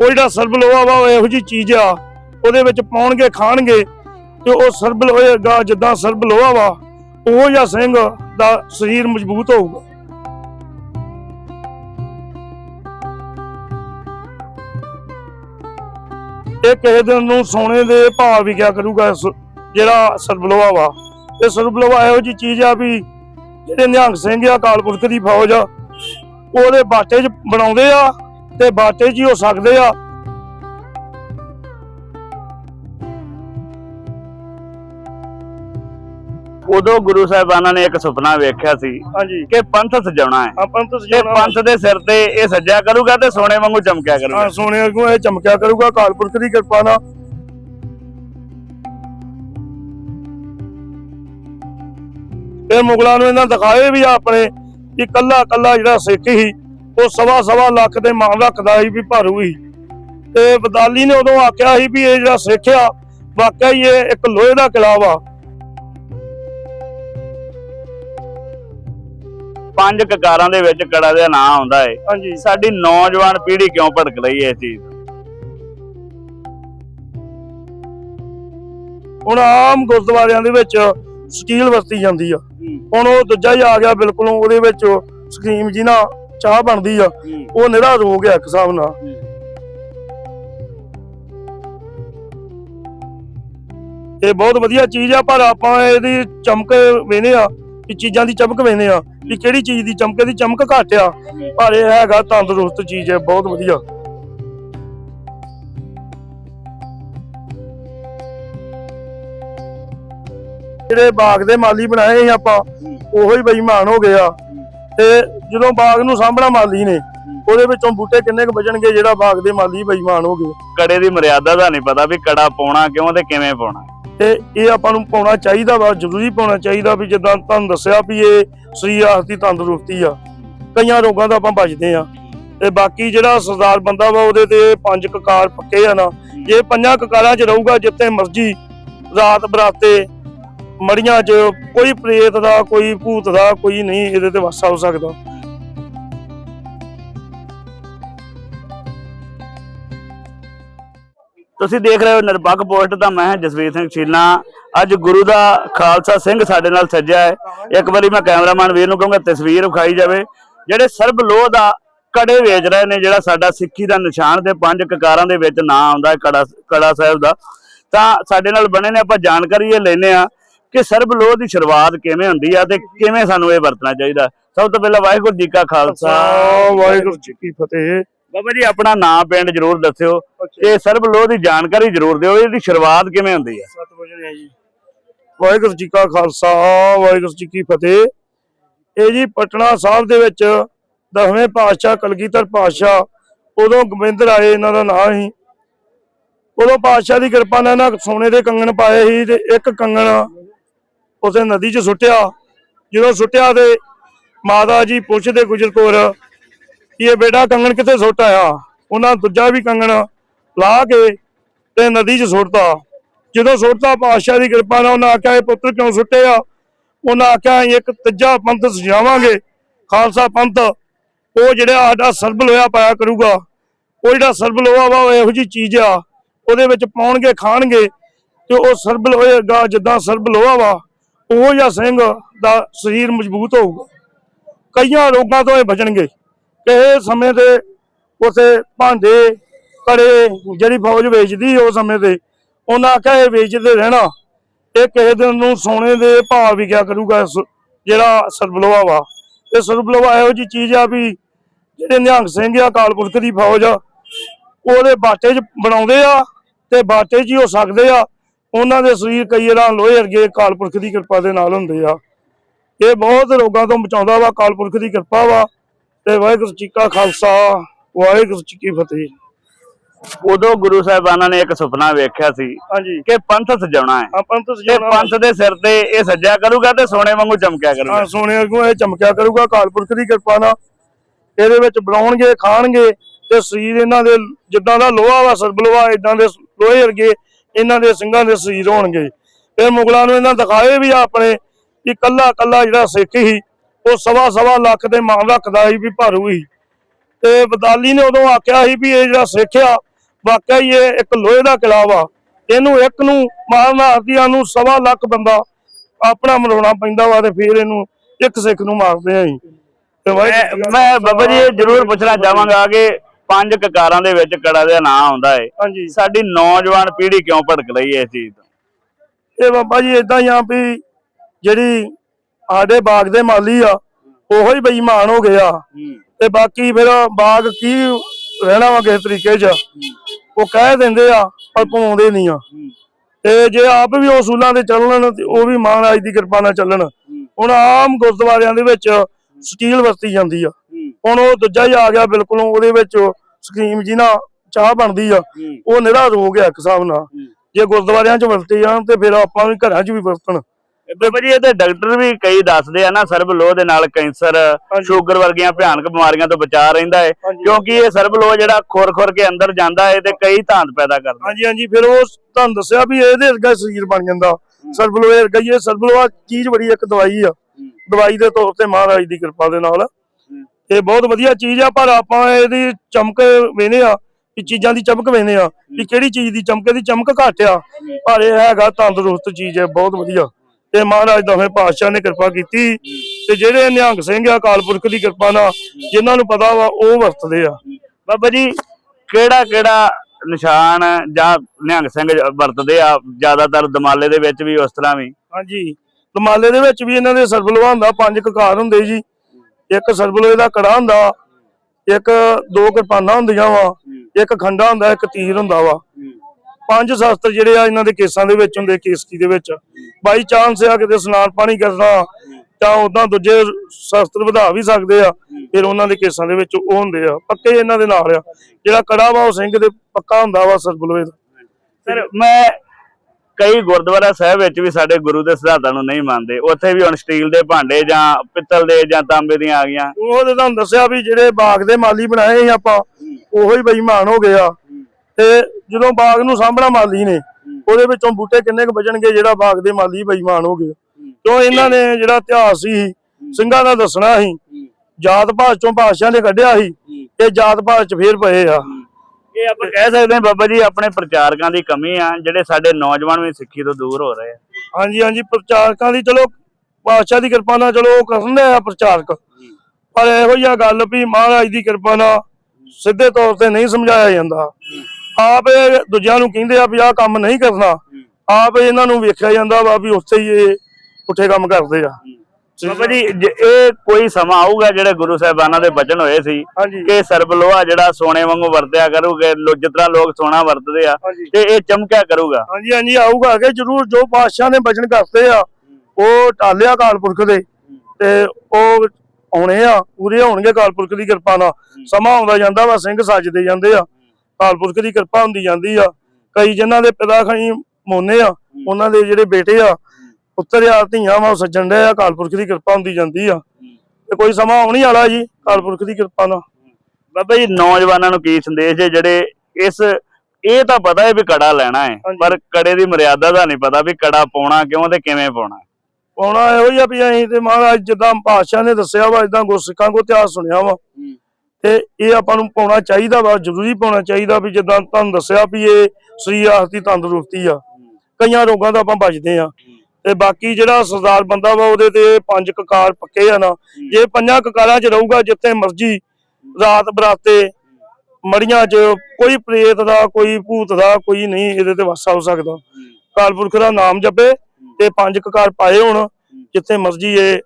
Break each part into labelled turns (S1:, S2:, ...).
S1: ਉਹ ਜਿਹੜਾ ਸਰਬ ਲੋਹਾ ਵਾ, ਉਹ ਇਹੋ ਜੀ ਚੀਜ਼ ਆ, ਉਹਦੇ ਵਿੱਚ ਪਾਉਣਗੇ, ਖਾਣਗੇ ਤੇ ਉਹ ਸਰਬ ਹੋਏਗਾ ਜਿੱਦਾਂ ਸਰਬ ਲੋਹਾ ਵਾ, ਉਹ ਜਿਹਾ ਸਿੰਘ ਦਾ ਸਰੀਰ ਮਜ਼ਬੂਤ ਹੋਊਗਾ। ਇਹ ਕਿਸੇ ਦਿਨ ਨੂੰ ਸੋਨੇ ਦੇ ਭਾਅ ਵੀ ਕਿਆ ਕਰੂਗਾ ਜਿਹੜਾ ਸਰਬਲੋਹਾ ਵਾ। ਇਹ ਸਰਬਲੋਹਾ ਇਹੋ ਜੀ ਚੀਜ਼ ਆ ਵੀ ਜਿਹੜੇ ਨਿਹੰਗ ਸਿੰਘ ਆ, ਅਕਾਲ ਪੁਰਖ ਦੀ ਫੌਜ ਆ ਉਹਦੇ ਬਾਟੇ 'ਚ ਬਣਾਉਂਦੇ ਆ ਤੇ ਬਾਟੇ 'ਚ ਹੀ ਹੋ ਸਕਦੇ ਆ।
S2: ਉਦੋਂ ਗੁਰੂ ਸਾਹਿਬਾਨਾਂ ਨੇ ਇੱਕ ਸੁਪਨਾ ਵੇਖਿਆ ਸੀ
S1: ਹਾਂਜੀ।
S2: ਕਿ ਪੰਥ ਸਜਾਉਣਾ ਹੈ।
S1: ਤੇ
S2: ਪੰਥ ਦੇ ਸਿਰ ਤੇ ਇਹ ਸੱਜਿਆ ਕਰੂਗਾ ਤੇ ਸੋਨੇ ਵਾਂਗੂ ਚਮਕਿਆ ਕਰੂਗਾ।
S1: ਹਾਂ ਸੋਨੇ ਵਾਂਗੂ ਇਹ ਚਮਕਿਆ ਕਰੂਗਾ ਅਕਾਲ ਪੁਰਖ ਦੀ ਕਿਰਪਾ ਨਾਲ। ਇਹ ਮੁਗਲਾਂ ਨੂੰ ਇਹਨਾਂ ਦਿਖਾਏ ਵੀ ਆਪਣੇ ਕਿ ਕੱਲਾ ਕੱਲਾ ਜਿਹੜਾ ਸਿੱਖ ਸੀ ਉਹ ਸਵਾ ਸਵਾ ਲੱਖ ਦੇ ਮਾਨ ਰੱਖਦਾ ਸੀ ਵੀ ਭਾਰੂ ਸੀ ਤੇ ਬਦਾਲੀ ਨੇ ਉਦੋਂ ਆਖਿਆ ਸੀ ਵੀ ਇਹ ਜਿਹੜਾ ਸਿੱਖ ਆ ਵਾਕਿਆ ਹੀ ਇਹ ਇੱਕ ਲੋਹੇ ਦਾ ਕਿਲਾ ਵਾ
S2: ਪੰਜ ਕਕਾਰਾਂ ਦੇ ਵਿੱਚ ਕੜਾ ਦਾ ਨਾਂ ਆਉਂਦਾ ਹੈ
S1: ਹਾਂਜੀ।
S2: ਸਾਡੀ ਨੌਜਵਾਨ ਪੀੜ੍ਹੀ ਕਿਉਂ ਭਟਕ ਰਹੀ ਹੈ ਇਸ ਚੀਜ਼ ਤੋਂ?
S1: ਹੁਣ ਆਮ ਗੁਰਦੁਆਰਿਆਂ ਦੇ ਵਿੱਚ ਸਟੀਲ ਵਰਤੀ ਜਾਂਦੀ ਆ। ਹੁਣ ਉਹ ਦੂਜਾ ਹੀ ਆ ਗਿਆ ਬਿਲਕੁਲ ਉਹਦੇ ਵਿੱਚ ਸਕੀਮ ਜੀ ਨਾਲ ਚਾਹ ਬਣਦੀ ਆ ਉਹ ਨਿਹਰਾ ਰੋਗ ਆ ਇੱਕ ਹਿਸਾਬ ਨਾਲ। ਇਹ ਬਹੁਤ ਵਧੀਆ ਚੀਜ਼ ਆ ਪਰ ਆਪਾਂ ਇਹਦੀ ਚਮਕ ਵੇਨੇ ਆ ਕਿ ਚੀਜ਼ਾਂ ਦੀ ਚਮਕ ਵੇਨੇ ਆ ਕਿ ਕਿਹੜੀ ਚੀਜ਼ ਦੀ ਚਮਕ ਦੀ ਚਮਕ ਘੱਟ ਆ ਪਰ ਇਹ ਹੈਗਾ ਤੰਦਰੁਸਤ ਚੀਜ਼ ਹੈ ਬਹੁਤ ਵਧੀਆ। ਜਿਹੜੇ ਬਾਗ ਦੇ ਮਾਲੀ ਬਣਾਏ ਸੀ ਆਪਾਂ ਉਹੋ ਹੀ ਬੇਈਮਾਨ ਹੋ ਗਏ ਆ। ਤੇ ਜਦੋਂ ਬਾਗ ਨੂੰ ਸਾਂਭਣਾ ਮਾਲੀ ਨੇ ਉਹਦੇ ਵਿੱਚੋਂ ਬੂਟੇ ਕਿੰਨੇ ਕੁ ਬਚਣਗੇ ਜਿਹੜਾ ਬਾਗ ਦੇ ਮਾਲੀ ਬੇਈਮਾਨ ਹੋ ਗਏ?
S2: ਕੜੇ ਦੀ ਮਰਿਆਦਾ ਦਾ ਨਹੀਂ ਪਤਾ ਵੀ ਕੜਾ ਪਾਉਣਾ ਕਿਉਂ ਤੇ ਕਿਵੇਂ ਪਾਉਣਾ।
S1: ਤੇ ਇਹ ਆਪਾਂ ਨੂੰ ਪਾਉਣਾ ਚਾਹੀਦਾ ਵਾ ਜ਼ਰੂਰੀ ਪਾਉਣਾ ਚਾਹੀਦਾ ਵੀ ਜਿੱਦਾਂ ਤੁਹਾਨੂੰ ਦੱਸਿਆ ਵੀ ਇਹ ਸਰੀਰ ਆਸਤੀ ਤੰਦਰੁਸਤੀ ਆ। ਕਈਆਂ ਰੋਗਾਂ ਤੋਂ ਆਪਾਂ ਬਚਦੇ ਆ। ਤੇ ਬਾਕੀ ਜਿਹੜਾ ਸਰਦਾਰ ਬੰਦਾ ਵਾ ਉਹਦੇ ਤੇ ਪੰਜ ਕਕਾਰ ਪੱਕੇ ਆ ਨਾ। ਜੇ ਪੰਜਾਂ ਕਕਾਰਾਂ 'ਚ ਰਹੂਗਾ ਜਿੱਥੇ ਮਰਜ਼ੀ ਰਾਤ ਬਰਾਤੇ ਮੜੀਆਂ 'ਚ ਕੋਈ ਪ੍ਰੇਤ ਦਾ ਕੋਈ ਭੂਤ ਦਾ ਕੋਈ ਨਹੀਂ ਇਹਦੇ ਤੇ ਵਸਾ ਹੋ ਸਕਦਾ।
S2: ਤੁਸੀਂ ਦੇਖ ਰਹੇ ਹੋ ਨਿਰਪੱਖ ਪੋਸਟ ਦਾ ਮੈਂ, ਜਸਵੀਰ ਸਿੰਘ ਛੀਨਾ। ਅੱਜ ਗੁਰੂ ਦਾ ਖਾਲਸਾ ਸਿੰਘ ਸਾਡੇ ਨਾਲ ਸੱਜਿਆ ਹੈ। ਇੱਕ ਵਾਰੀ ਮੈਂ ਕੈਮਰਾਮੈਨ ਵੀਰ ਨੂੰ ਕਹੂੰਗਾ, ਤਸਵੀਰ ਵਿਖਾਈ ਜਾਵੇ। ਜਿਹੜੇ ਸਰਬ ਲੋਹ ਦਾ ਕੜੇ ਵੇਚ ਰਹੇ ਨੇ, ਜਿਹੜਾ ਸਾਡਾ ਸਿੱਖੀ ਦਾ ਨਿਸ਼ਾਨ ਤੇ ਪੰਜ ਕਕਾਰਾਂ ਦੇ ਵਿੱਚ ਨਾਂ ਆਉਂਦਾ ਹੈ, ਕੜਾ ਕੜਾ ਸਾਹਿਬ ਦਾ। ਤਾਂ ਸਾਡੇ ਨਾਲ ਬਣੇ ਨੇ, ਆਪਾਂ ਜਾਣਕਾਰੀ ਇਹ ਲੈਨੇ ਆ ਕਿ ਸਰਬ ਲੋਹ ਦੀ ਸ਼ੁਰੂਆਤ ਕਿਵੇਂ ਹੁੰਦੀ ਆ ਤੇ ਕਿਵੇਂ ਸਾਨੂੰ ਇਹ ਵਰਤਣਾ ਚਾਹੀਦਾ। ਸਭ ਤੋਂ ਪਹਿਲਾਂ ਵਾਹਿਗੁਰੂ ਜੀ ਕਾ ਖਾਲਸਾ।
S1: ਵਾਹਿਗੁਰੂ ਜੀ ਕੀ ਫਤਿਹ।
S2: ਬਾਬਾ ਜੀ ਆਪਣਾ ਨਾਮ ਪਿੰਡ ਜਰੂਰ ਦੱਸਿਓ ਤੇ ਸਰਬ ਲੋਹ ਦੀ ਜਾਣਕਾਰੀ ਜਰੂਰ ਦਿਓ ਇਹਦੀ ਸ਼ੁਰੂਆਤ ਕਿਵੇਂ ਹੁੰਦੀ ਹੈ
S1: ਹੈ ਜੀ ਵਾਹਿਗੁਰੂ ਜੀ ਕਾ ਖਾਲਸਾ ਵਾਹਿਗੁਰੂ ਜੀ ਕੀ ਫਤਿਹ। ਇਹ ਜੀ ਪਟਨਾ ਸਾਹਿਬ ਦੇ ਵਿੱਚ ਦਸਵੇਂ ਪਾਤਸ਼ਾਹ ਕਲਗੀਧਰ ਪਾਤਸ਼ਾਹ ਉਦੋਂ ਗੋਬਿੰਦ ਰਾਏ ਇਹਨਾਂ ਦਾ ਨਾਮ ਸੀ। ਉਦੋਂ ਪਾਤਸ਼ਾਹ ਦੀ ਕਿਰਪਾ ਨਾਲ ਇਹਨਾਂ ਸੋਨੇ ਦੇ ਕੰਗਣ ਪਾਏ ਸੀ ਤੇ ਇੱਕ ਕੰਗਣ ਉਸੇ ਨਦੀ 'ਚ ਸੁੱਟਿਆ। ਜਦੋਂ ਸੁੱਟਿਆ ਤੇ ਮਾਤਾ ਜੀ ਪੁੱਛਦੇ ਗੁਜਰ ਕੌਰ ਕਿ ਇਹ ਬੇਟਾ ਕੰਗਣ ਕਿੱਥੇ ਸੁੱਟ ਆਇਆ? ਉਹਨਾਂ ਦੂਜਾ ਵੀ ਕੰਗਣ ਲਾ ਕੇ ਤੇ ਨਦੀ 'ਚ ਸੁੱਟਤਾ। ਜਦੋਂ ਸੁੱਟਤਾ, ਪਾਤਸ਼ਾਹ ਦੀ ਕਿਰਪਾ ਨਾਲ ਉਹਨਾਂ ਆਖਿਆ, ਇਹ ਪੁੱਤਰ ਕਿਉਂ ਸੁੱਟੇ ਆ ਉਹਨਾਂ ਆਖਿਆ ਇੱਕ ਤੀਜਾ ਪੰਥ ਸਜਾਵਾਂਗੇ। ਖਾਲਸਾ ਪੰਥ, ਉਹ ਜਿਹੜਾ ਸਾਡਾ ਸਰਬਲ ਹੋਇਆ ਪਾਇਆ ਕਰੂਗਾ। ਉਹ ਜਿਹੜਾ ਸਰਬ ਲੋਹਾ ਵਾ, ਉਹ ਇਹੋ ਜੀ ਚੀਜ਼ ਆ। ਉਹਦੇ ਵਿੱਚ ਪਾਉਣਗੇ, ਖਾਣਗੇ ਤੇ ਉਹ ਸਰਬ ਹੋਏਗਾ ਜਿੱਦਾਂ ਸਰਬ ਲੋਹਾ ਵਾ, ਉਹ ਜਿਹਾ ਸਿੰਘ ਦਾ ਸਰੀਰ ਮਜ਼ਬੂਤ ਹੋਊਗਾ। ਕਈਆਂ ਰੋਗਾਂ ਤੋਂ ਇਹ ਬਚਣਗੇ। ਕਿਸੇ ਸਮੇਂ ਤੇ ਉਥੇ ਭਾਂਡੇ ਕੜੇ ਜਿਹੜੀ ਫੌਜ ਵੇਚਦੀ ਉਹ ਸਮੇਂ ਤੇ, ਉਹਨਾਂ ਆਖਿਆ ਇਹ ਵੇਚਦੇ ਰਹਿਣਾ। ਇਹ ਕਿਸੇ ਦਿਨ ਨੂੰ ਸੋਨੇ ਦੇ ਭਾਅ ਵੀ ਕਿਆ ਕਰੂਗਾ ਸ- ਜਿਹੜਾ ਸਰਬਲੋਹਾ ਵਾ। ਇਹ ਸਰਬਲੋਹਾ ਇਹੋ ਜੀ ਚੀਜ਼ ਆ ਵੀ ਜਿਹੜੇ ਨਿਹੰਗ ਸਿੰਘ ਆ, ਅਕਾਲ ਪੁਰਖ ਦੀ ਫੌਜ ਆ ਉਹਦੇ ਬਾਟੇ 'ਚ ਬਣਾਉਂਦੇ ਆ ਤੇ ਬਾਟੇ 'ਚ ਹੀ ਹੋ ਸਕਦੇ ਆ। ਉਹਨਾਂ ਦੇ ਸਰੀਰ ਕਈ ਵਾਰ ਲੋਹੇ ਵਰਗੇ ਅਕਾਲ ਪੁਰਖ ਦੀ ਕਿਰਪਾ ਦੇ ਨਾਲ ਹੁੰਦੇ ਆ। ਇਹ ਬਹੁਤ ਰੋਗਾਂ ਤੋਂ ਬਚਾਉਂਦਾ ਵਾ, ਅਕਾਲ ਪੁਰਖ ਦੀ ਕਿਰਪਾ ਵਾ। ਤੇ ਵਾਹਿਗੁਰੂ ਜੀ ਕਾ ਖਾਲਸਾ ਵਾਹਿਗੁਰੂ ਜੀ ਕੀ ਫਤਿਹ।
S2: ਉਦੋਂ ਗੁਰੂ ਸਾਹਿਬਾਨਾਂ ਨੇ ਇੱਕ ਸੁਪਨਾ ਵੇਖਿਆ ਸੀ
S1: ਹਾਂਜੀ।
S2: ਕਿ ਪੰਥ ਸਜਾਉਣਾ ਹੈ।
S1: ਤਾਂ
S2: ਪੰਥ ਦੇ ਸਿਰ ਤੇ ਇਹ ਸੱਜਿਆ ਕਰੂਗਾ ਤੇ ਸੋਨੇ ਵਾਂਗੂ ਚਮਕਿਆ ਕਰੂਗਾ।
S1: ਹਾਂ ਸੋਨੇ ਵਾਂਗੂ ਇਹ ਚਮਕਿਆ ਕਰੂਗਾ ਅਕਾਲ ਪੁਰਖ ਦੀ ਕਿਰਪਾ ਨਾਲ। ਇਹਦੇ ਵਿੱਚ ਬਣਾਉਣਗੇ ਖਾਣਗੇ ਤੇ ਸਰੀਰ ਇਹਨਾਂ ਦੇ ਜਿੱਦਾਂ ਦਾ ਲੋਹਾ ਵਾ ਸਰਬ ਲੋਹਾ ਇਦਾਂ ਦੇ ਲੋਹੇ ਵਰਗੇ ਇਹਨਾਂ ਦੇ ਸਿੰਘਾਂ ਦੇ ਸਰੀਰ ਹੋਣਗੇ। ਇਹ ਮੁਗਲਾਂ ਨੂੰ ਇਹਨਾਂ ਦਿਖਾਏ ਵੀ ਆ ਆਪਣੇ ਕਿ ਕੱਲਾ ਕੱਲਾ ਜਿਹੜਾ ਸਿੱਖ ਸੀ ਉਹ ਸਵਾ ਸਵਾ ਲੱਖ ਦੇ ਮਾਨ ਰੱਖਦਾ ਸੀ ਵੀ ਭਾਰੂ ਸੀ ਤੇ ਬਦਾਲੀ ਨੇ ਉਦੋਂ ਆਖਿਆ ਸੀ ਵੀ ਇਹ ਜਿਹੜਾ ਸਿੱਖ ਆ ਵਾਕਿਆ ਹੀ ਇਹ ਇੱਕ ਲੋਹੇ ਦਾ ਕਿਲਾ ਵਾ ਇਹਨੂੰ ਇੱਕ ਨੂੰ ਮਾਰਨਾ ਆਦੀਆਂ ਨੂੰ ਸਵਾ ਲੱਖ ਬੰਦਾ ਆਪਣਾ ਮਰਾਉਣਾ ਪੈਂਦਾ ਵਾ ਤੇ ਫਿਰ ਇਹਨੂੰ ਇੱਕ ਸਿੱਖ ਨੂੰ ਮਾਰਦੇ ਆਂ ਤੇ
S2: ਮੈਂ ਬਾਬਾ ਜੀ ਇਹ ਜ਼ਰੂਰ ਪੁੱਛਣਾ ਚਾਹਾਂਗਾ ਕਿ ਪੰਜ ਕਕਾਰਾਂ ਦੇ ਵਿੱਚ ਕੜਾ ਦਾ ਨਾਂ ਆਉਂਦਾ ਹੈ
S1: ਹਾਂਜੀ।
S2: ਸਾਡੀ ਨੌਜਵਾਨ ਪੀੜ੍ਹੀ ਕਿਉਂ ਭਟਕ ਰਹੀ ਹੈ ਇਸ ਚੀਜ਼ ਤੋਂ?
S1: ਇਹ ਬਾਬਾ ਜੀ ਇਦਾਂ ਹੀ ਆ ਵੀ ਜਿਹੜੀ ਸਾਡੇ ਬਾਗ ਦੇ ਮਾਲੀ ਆ ਉਹੋ ਹੀ ਬੇਈਮਾਨ ਹੋ ਗਿਆ ਤੇ ਬਾਕੀ ਫਿਰ ਬਾਗ ਕੀ ਰਹਿਣਾ ਵਾ ਕਿਸੇ ਤਰੀਕੇ 'ਚ? ਉਹ ਕਹਿ ਦਿੰਦੇ ਆ ਪਰ ਪਾਉਂਦੇ ਨਹੀਂ ਆ। ਤੇ ਜੇ ਆਪ ਵੀ ਉਹ ਅਸੂਲਾਂ ਤੇ ਚੱਲਣ ਤੇ ਉਹ ਵੀ ਮਹਾਰਾਜ ਦੀ ਕਿਰਪਾ ਨਾਲ ਚੱਲਣ। ਹੁਣ ਆਮ ਗੁਰਦੁਆਰਿਆਂ ਦੇ ਵਿੱਚ ਸਟੀਲ ਵਰਤੀ ਜਾਂਦੀ ਆ। ਹੁਣ ਉਹ ਦੂਜਾ ਹੀ ਆ ਗਿਆ ਬਿਲਕੁਲ ਉਹਦੇ ਵਿੱਚ ਸਕੀਮ ਜੀ ਨਾਲ ਚਾਹ ਬਣਦੀ ਆ। ਉਹ ਨਿਹਰਾ ਰੋਗ ਆ ਇੱਕ ਹਿਸਾਬ ਨਾਲ। ਜੇ ਗੁਰਦੁਆਰਿਆਂ 'ਚ ਵਰਤੇ ਜਾਣ ਤੇ ਫਿਰ ਆਪਾਂ ਵੀ ਘਰਾਂ 'ਚ ਵੀ ਵਰਤਣ।
S2: ਬਾਬਾ ਜੀ ਇਹ ਤੇ ਡਾਕਟਰ ਵੀ ਕਈ ਦੱਸਦੇ ਆ ਨਾ ਸਰਬ ਲੋਹ ਦੇ ਨਾਲ ਕੈਂਸਰ ਸ਼ੂਗਰ ਵਰਗੀਆਂ ਭਿਆਨਕ ਬਿਮਾਰੀਆਂ ਤੋਂ ਬਚਾ ਰਹਿੰਦਾ ਹੈ। ਕਿਉਂਕਿ ਇਹ ਸਰਬ ਲੋਹ ਜਿਹੜਾ ਖੁਰ ਖੁਰ ਕੇ ਅੰਦਰ ਜਾਂਦਾ ਹੈ ਤੇ ਕਈ ਧਾਂਤ ਪੈਦਾ ਕਰਦਾ।
S1: ਹਾਂਜੀ ਹਾਂਜੀ ਫਿਰ ਉਹ ਤੁਹਾਨੂੰ ਦੱਸਿਆ ਵੀ ਇਹਦੇ ਵਰਗਾ ਸਰੀਰ ਬਣ ਜਾਂਦਾ। ਸਰਬਲੋਏ ਵਰਗਾ ਹੀ ਇਹ ਸਰਬਲੋਆ ਚੀਜ਼ ਬੜੀ ਇੱਕ ਦਵਾਈ ਆ। ਦਵਾਈ ਦੇ ਤੌਰ ਤੇ ਮਹਾਰਾਜ ਦੀ ਕਿਰਪਾ ਦੇ ਨਾਲ। ਇਹ ਬਹੁਤ ਵਧੀਆ ਚੀਜ਼ ਆ ਪਰ ਆਪਾਂ ਇਹਦੀ ਚਮਕ ਵੇਨੇ ਆ ਕਿ ਚੀਜ਼ਾਂ ਦੀ ਚਮਕ ਵੇਨੇ ਆ ਕਿ ਕਿਹੜੀ ਚੀਜ਼ ਦੀ ਚਮਕ ਦੀ ਚਮਕ ਘੱਟ ਆ। ਪਰ ਇਹ ਹੈਗਾ ਤੰਦਰੁਸਤ ਚੀਜ਼ ਹੈ ਬਹੁਤ ਵਧੀਆ। ਤੇ ਮਹਾਰਾਜ ਦਵੇਂ ਪਾਤਸ਼ਾਹ ਨੇ ਕਿਰਪਾ ਕੀਤੀ ਤੇ ਜਿਹੜੇ ਨਿਹੰਗ ਸਿੰਘ ਆ ਅਕਾਲ ਪੁਰਖ ਦੀ ਕਿਰਪਾ ਨਾਲ ਜਿਨ੍ਹਾਂ ਨੂੰ ਪਤਾ ਵਾ ਉਹ ਵਰਤਦੇ ਆ।
S2: ਬਾਬਾ ਜੀ ਕਿਹੜਾ ਕਿਹੜਾ ਨਿਸ਼ਾਨ ਜਾਂ ਨਿਹੰਗ ਸਿੰਘ ਵਰਤਦੇ ਆ ਜ਼ਿਆਦਾਤਰ ਦਮਾਲੇ ਦੇ ਵਿੱਚ ਵੀ ਉਸ ਤਰ੍ਹਾਂ ਵੀ?
S1: ਹਾਂਜੀ। ਦਮਾਲੇ ਦੇ ਵਿੱਚ ਵੀ ਇਹਨਾਂ ਦੇ ਸਰਬਲਵਾ ਹੁੰਦਾ ਪੰਜ ਕਕਾਰ ਹੁੰਦੇ ਜੀ। ਇੱਕ ਸਰਬਲੋਏ ਦਾ ਕੜਾ ਹੁੰਦਾ ਇੱਕ ਦੋ ਕਿਰਪਾਨਾਂ ਹੁੰਦੀਆਂ ਵਾ ਇੱਕ ਖੰਡਾ ਹੁੰਦਾ ਇੱਕ ਤੀਰ ਹੁੰਦਾ ਵਾ। ਪੰਜ ਸ਼ਸਤਰ ਜਿਹੜੇ ਆ ਇਹਨਾਂ ਦੇ ਕੇਸਾਂ ਦੇ ਵਿੱਚ ਹੁੰਦੇ ਕੇਸਕੀ ਦੇ ਵਿੱਚ। ਬਾਈ ਚਾਂਸ ਆ ਕਿਤੇ ਇਸ਼ਨਾਨ ਪਾਣੀ ਕਰਨਾ ਤਾਂ ਉਦਾਂ ਦੂਜੇ ਸ਼ਸਤਰ ਵਧਾ ਵੀ ਸਕਦੇ ਆ ਫਿਰ ਉਹਨਾਂ ਦੇ ਕੇਸਾਂ ਦੇ ਵਿੱਚ ਉਹ ਹੁੰਦੇ ਆ ਪੱਕੇ ਇਹਨਾਂ ਦੇ ਨਾਲ ਆ। ਜਿਹੜਾ ਕੜਾ ਵਾ ਉਹ ਸਿੰਘ ਦੇ ਪੱਕਾ ਹੁੰਦਾ ਵਾ ਸਰਬਲੋਏ ਦਾ
S2: ਸਰ ਮੈਂ ਕਈ ਗੁਰਦੁਆਰਾ ਸਾਹਿਬ ਵਿੱਚ ਵੀ ਸਾਡੇ ਗੁਰੂ ਦੇ ਸਿਧਾਂਤਾਂ ਨੂੰ ਨਹੀਂ ਮੰਨਦੇ। ਉੱਥੇ ਵੀ ਹੁਣ ਸਟੀਲ ਦੇ ਭਾਂਡੇ ਜਾਂ ਪਿੱਤਲ ਦੇ ਜਾਂ ਤਾਂਬੇ ਦੀਆਂ ਆ ਗਈਆਂ।
S1: ਉਹ ਤੇ ਤੁਹਾਨੂੰ ਦੱਸਿਆ ਵੀ ਜਿਹੜੇ ਬਾਗ ਦੇ ਮਾਲੀ ਬਣਾਏ ਸੀ ਆਪਾਂ ਉਹੋ ਹੀ ਬੇਈਮਾਨ ਹੋ ਗਏ ਆ। ਤੇ ਜਦੋਂ ਬਾਗ ਨੂੰ ਸਾਂਭਣਾ ਮਾਲੀ ਨੇ ਉਹਦੇ ਵਿੱਚੋਂ ਬੂਟੇ ਕਿੰਨੇ ਕੁ ਬਚਣਗੇ ਜਿਹੜਾ ਬਾਗ ਦੇ ਮਾਲੀ ਬੇਈਮਾਨ ਹੋ ਗਏ। ਕਿਉਂ ਇਹਨਾਂ ਨੇ ਜਿਹੜਾ ਇਤਿਹਾਸ ਸੀ ਸਿੰਘਾਂ ਦਾ ਦੱਸਣਾ ਸੀ ਜਾਤ ਭਾਤ ਚੋਂ ਬਾਦਸ਼ਾਹ ਨੇ ਕੱਢਿਆ ਸੀ ਇਹ ਜਾਤ ਭਾਤ ਚ ਫੇਰ ਪਏ ਆ।
S2: ਇਹ ਆਪਾਂ ਕਹਿ ਸਕਦੇ ਹਾਂ ਬਾਬਾ ਜੀ ਆਪਣੇ ਪ੍ਰਚਾਰਕਾਂ ਦੀ ਕਮੀ ਆ ਜਿਹੜੇ ਸਾਡੇ ਨੌਜਵਾਨ ਵੀ ਸਿੱਖੀ ਤੋਂ ਦੂਰ ਹੋ ਰਹੇ ਆ।
S1: ਹਾਂਜੀ ਹਾਂਜੀ ਪ੍ਰਚਾਰਕਾਂ ਦੀ ਚਲੋ ਬਾਦਸ਼ਾਹ ਦੀ ਕਿਰਪਾ ਨਾਲ ਚਲੋ ਉਹ ਕਰਨ ਆ ਪ੍ਰਚਾਰਕ। ਪਰ ਇਹੋ ਜਿਹਾ ਗੱਲ ਵੀ ਮਹਾਰਾਜ ਦੀ ਕਿਰਪਾ ਨਾਲ ਸਿੱਧੇ ਤੌਰ ਤੇ ਨਹੀਂ ਸਮਝਾਇਆ ਜਾਂਦਾ। ਆਪ ਇਹ ਦੂਜਿਆਂ ਨੂੰ ਕਹਿੰਦੇ ਆ ਵੀ ਆਹ ਕੰਮ ਨਹੀਂ ਕਰਨਾ। ਆਪ ਇਹਨਾਂ ਨੂੰ ਵੇਖਿਆ ਜਾਂਦਾ ਵਾ ਵੀ ਉੱਥੇ ਹੀ ਇਹ ਪੁੱਠੇ ਕੰਮ ਕਰਦੇ ਆ।
S2: ਬਾਬਾ ਜੀ ਜੇ ਇਹ ਕੋਈ ਸਮਾਂ ਆਊਗਾ ਜਿਹੜੇ ਗੁਰੂ ਸਾਹਿਬਾਨਾਂ ਦੇ ਬਚਨ ਹੋਏ ਸੀ
S1: ਹਾਂਜੀ।
S2: ਕਿ ਸਰਬ ਲੋਹਾ ਜਿਹੜਾ ਸੋਨੇ ਵਾਂਗੂ ਵਰਤਿਆ ਕਰੂਗੇ ਲੋ- ਜਿਸ ਤਰ੍ਹਾਂ ਲੋਕ ਸੋਨਾ ਵਰਤਦੇ ਆ
S1: ਹਾਂਜੀ।
S2: ਤੇ ਇਹ ਚਮਕਿਆ ਕਰੂਗਾ।
S1: ਹਾਂਜੀ ਹਾਂਜੀ ਆਊਗਾ ਕਿ ਜਰੂਰ ਜੋ ਬਾਦਸ਼ਾਹ ਨੇ ਬਚਨ ਕਰਤੇ ਆ ਉਹ ਟਾਲਿਆ ਅਕਾਲ ਪੁਰਖ ਦੇ ਤੇ ਉਹ ਆਉਣੇ ਆ ਪੂਰੇ ਹੋਣਗੇ ਅਕਾਲ ਪੁਰਖ ਦੀ ਕਿਰਪਾ ਨਾਲ। ਸਮਾਂ ਆਉਂਦਾ ਜਾਂਦਾ ਵਾ ਸਿੰਘ ਸੱਜਦੇ ਜਾਂਦੇ ਆ। ਅਕਾਲ ਪੁਰਖ ਦੀ ਕਿਰਪਾ ਹੁੰਦੀ ਜਾਂਦੀ ਆ। ਕਈ ਜਿਨ੍ਹਾਂ ਦੇ ਪਿਤਾ ਖਣੀ ਮੋਨੇ ਆ ਉਹਨਾਂ ਦੇ ਜਿਹੜੇ ਬੇਟੇ ਆ ਪੁੱਤਰ ਆ ਧੀਆਂ ਵਾ ਸੱਜਣ ਦੇ ਆ ਅਕਾਲ ਪੁਰਖ ਦੀ ਕਿਰਪਾ ਹੁੰਦੀ ਜਾਂਦੀ ਆ। ਤੇ ਕੋਈ ਸਮਾਂ ਆਉਣੀ ਵਾਲਾ ਜੀ ਅਕਾਲ ਪੁਰਖ ਦੀ ਕਿਰਪਾ ਨਾਲ।
S2: ਬਾਬਾ ਜੀ ਨੌਜਵਾਨਾਂ ਨੂੰ ਕੀ ਸੰਦੇਸ਼ ਹੈ ਜਿਹੜੇ ਇਸ ਇਹ ਤਾਂ ਪਤਾ ਹੈ ਵੀ ਕੜਾ ਲੈਣਾ ਹੈ। ਪਰ ਕੜੇ ਦੀ ਮਰਿਆਦਾ ਦਾ ਨਹੀਂ ਪਤਾ ਵੀ ਕੜਾ ਪਾਉਣਾ ਕਿਉਂ ਤੇ ਕਿਵੇਂ ਪਾਉਣਾ
S1: ਪਾਉਣਾ ਇਹੋ ਹੀ ਆ ਵੀ ਅਸੀਂ ਤੇ ਮਹਾਰਾਜ ਜਿੱਦਾਂ ਪਾਤਸ਼ਾਹ ਨੇ ਦੱਸਿਆ ਵਾ ਇਦਾਂ ਗੁਰਸਿੱਖਾਂ ਕੋ ਇਤਿਹਾਸ ਸੁਣਿਆ ਵਾ। ਤੇ ਇਹ ਆਪਾਂ ਨੂੰ ਪਾਉਣਾ ਚਾਹੀਦਾ ਵਾ, ਜ਼ਰੂਰੀ ਪਾਉਣਾ ਚਾਹੀਦਾ ਵੀ ਜਿੱਦਾਂ ਤੁਹਾਨੂੰ ਦੱਸਿਆ ਵੀ ਇਹ ਸਰੀਰ ਆਸਤੀ ਤੰਦਰੁਸਤੀ ਆ। ਕਈਆਂ ਰੋਗਾਂ ਦਾ ਆਪਾਂ ਬਚਦੇ ਆ। ਤੇ ਬਾਕੀ ਜਿਹੜਾ ਸਰਦਾਰ ਬੰਦਾ ਵਾ, ਉਹਦੇ ਤੇ ਪੰਜ ਕਕਾਰ ਪੱਕੇ ਆ ਨਾ। ਜੇ ਪੰਜਾਂ ਕਕਾਰਾਂ 'ਚ ਰਹੂਗਾ, ਜਿੱਥੇ ਮਰਜ਼ੀ ਰਾਤ ਬਰਾਤੇ ਮੜੀਆਂ 'ਚ ਕੋਈ ਪ੍ਰੇਤ ਦਾ, ਕੋਈ ਭੂਤ ਦਾ, ਕੋਈ ਨਹੀਂ, ਇਹਦੇ ਤੇ ਵਸਾ ਹੋ ਸਕਦਾ। ਕਾਲਪੁਰਖ ਦਾ ਨਾਮ ਜਪੇ ਤੇ ਪੰਜ ਕਕਾਰ ਪਾਏ ਹੋਣ, ਜਿੱਥੇ ਮਰਜ਼ੀ ਇਹ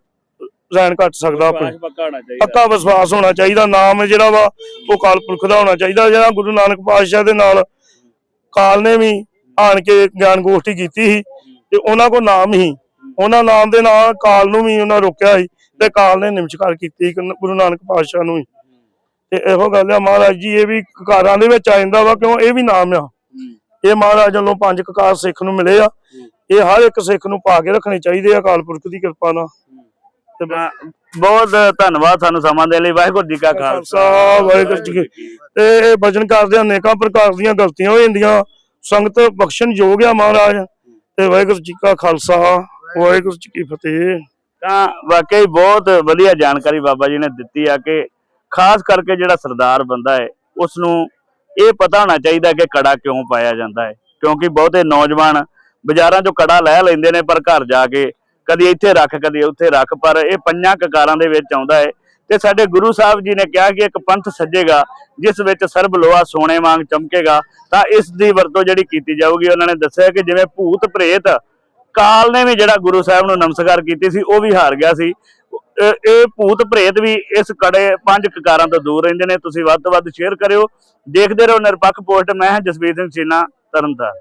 S1: ਰਹਿਣ ਘਟ ਸਕਦਾ ਆਪਣੇ।
S2: ਪੱਕਾ ਹੋਣਾ ਚਾਹੀਦਾ।
S1: ਪੱਕਾ ਵਿਸ਼ਵਾਸ ਹੋਣਾ ਚਾਹੀਦਾ ਨਾਮ ਜਿਹੜਾ ਵਾ ਉਹ ਕਾਲ ਪੁਰਖ ਦਾ ਹੋਣਾ ਚਾਹੀਦਾ ਜਿਹੜਾ ਗੁਰੂ ਨਾਨਕ ਪਾਤਸ਼ਾਹ ਦੇ ਨਾਲ ਕਾਲ ਨੇ ਵੀ ਆਣ ਕੇ ਗਿਆਨ ਗੋਸ਼ਟੀ ਕੀਤੀ ਸੀ ਤੇ ਉਹਨਾਂ ਕੋ ਨਾਮ ਹੀ ਉਹਨਾਂ ਨਾਮ ਦੇ ਨਾਲ ਕਾਲ ਨੂੰ ਵੀ ਉਹਨਾਂ ਰੋਕਿਆ ਸੀ ਤੇ ਕਾਲ ਨੇ ਨਿਮਸ਼ਕਾਰ ਕੀਤੀ ਗੁਰੂ ਨਾਨਕ ਪਾਤਸ਼ਾਹ ਨੂੰ ਵੀ ਤੇ ਇਹੋ ਗੱਲ ਆ ਮਹਾਰਾਜ ਜੀ ਇਹ ਵੀ ਕਕਾਰਾਂ ਦੇ ਵਿੱਚ ਆ ਜਾਂਦਾ ਵਾ ਕਿਉਂ? ਇਹ ਵੀ ਨਾਮ ਆ। ਇਹ ਮਹਾਰਾਜ ਵੱਲੋਂ ਪੰਜ ਕਕਾਰ ਸਿੱਖ ਨੂੰ ਮਿਲੇ ਆ। ਇਹ ਹਰ ਇੱਕ ਸਿੱਖ ਨੂੰ ਪਾ ਕੇ ਰੱਖਣੇ ਚਾਹੀਦੇ ਆ ਅਕਾਲ ਪੁਰਖ ਦੀ ਕਿਰਪਾ ਨਾਲ। ਤੇ
S2: ਬਹੁਤ ਧੰਨਵਾਦ ਸਾਨੂੰ ਸਮਾਂ ਦੇਣ ਲਈ। ਵਾਹਿਗੁਰੂ ਜੀ ਕਾ ਖਾਲਸਾ।
S1: ਖਾਲਸਾ ਵਾਹਿਗੁਰੂ ਜੀ ਕੀ ਤੇ ਇਹ ਭਜਨ ਕਰਦੇ ਅਨੇਕਾਂ ਪ੍ਰਕਾਰ ਦੀਆਂ ਗਲਤੀਆਂ ਹੋ ਜਾਂਦੀਆਂ। ਸੰਗਤ ਬਖਸ਼ਣ ਯੋਗ ਆ ਮਹਾਰਾਜ। ਤੇ ਵਾਹਿਗੁਰੂ ਜੀ ਕਾ ਖਾਲਸਾ ਵਾਹਿਗੁਰੂ ਜੀ ਕੀ ਫਤਿਹ।
S2: ਤਾਂ ਵਾਕਈ ਬਹੁਤ ਵਧੀਆ ਜਾਣਕਾਰੀ ਬਾਬਾ ਜੀ ਨੇ ਦਿੱਤੀ ਆ ਕਿ ਖਾਸ ਕਰਕੇ ਜਿਹੜਾ ਸਰਦਾਰ ਬੰਦਾ ਹੈ ਉਸ ਨੂੰ ਇਹ ਪਤਾ ਹੋਣਾ ਚਾਹੀਦਾ ਕਿ ਕੜਾ ਕਿਉਂ ਪਾਇਆ ਜਾਂਦਾ ਹੈ। ਕਿਉਂਕਿ ਬਹੁਤੇ ਨੌਜਵਾਨ ਬਾਜ਼ਾਰਾਂ 'ਚੋਂ ਕੜਾ ਲੈ ਲੈਂਦੇ ਨੇ ਪਰ ਘਰ ਜਾ ਕੇ ਕਦੀ ਇੱਥੇ ਰੱਖ, ਕਦੀ ਉੱਥੇ ਰੱਖ, ਪਰ ਇਹ ਪੰਜਾਂ ਕਕਾਰਾਂ ਦੇ ਵਿੱਚ ਆਉਂਦਾ ਹੈ। ਤੇ ਸਾਡੇ ਗੁਰੂ ਸਾਹਿਬ ਜੀ ਨੇ ਕਿਹਾ ਕਿ ਇੱਕ ਪੰਥ ਸੱਜੇਗਾ, ਜਿਸ ਵਿੱਚ ਸਰਬ ਲੋਹਾ ਸੋਨੇ ਵਾਂਗ ਚਮਕੇਗਾ, ਤਾਂ ਇਸ ਦੀ ਵਰਤੋਂ ਜਿਹੜੀ ਕੀਤੀ ਜਾਊਗੀ, ਉਹਨਾਂ ਨੇ ਦੱਸਿਆ ਕਿ ਜਿਵੇਂ ਭੂਤ ਪ੍ਰੇਤ, ਕਾਲ ਨੇ ਵੀ ਜਿਹੜਾ ਗੁਰੂ ਸਾਹਿਬ ਨੂੰ ਨਮਸਕਾਰ ਕੀਤੀ ਸੀ, ਉਹ ਵੀ ਹਾਰ ਗਿਆ ਸੀ। ਇਹ ਭੂਤ ਪ੍ਰੇਤ ਵੀ ਇਸ ਕੜੇ ਪੰਜ ਕਕਾਰਾਂ ਤੋਂ ਦੂਰ ਰਹਿੰਦੇ ਨੇ। ਤੁਸੀਂ ਵੱਧ ਤੋਂ ਵੱਧ ਸ਼ੇਅਰ ਕਰਿਓ। ਦੇਖਦੇ ਰਹੋ ਨਿਰਪੱਖ ਪੋਸਟ। ਮੈਂ ਹਾਂ ਜਸਵੀਰ ਸਿੰਘ ਚੀਨਾ, ਤਰਨਤਾਰਨ।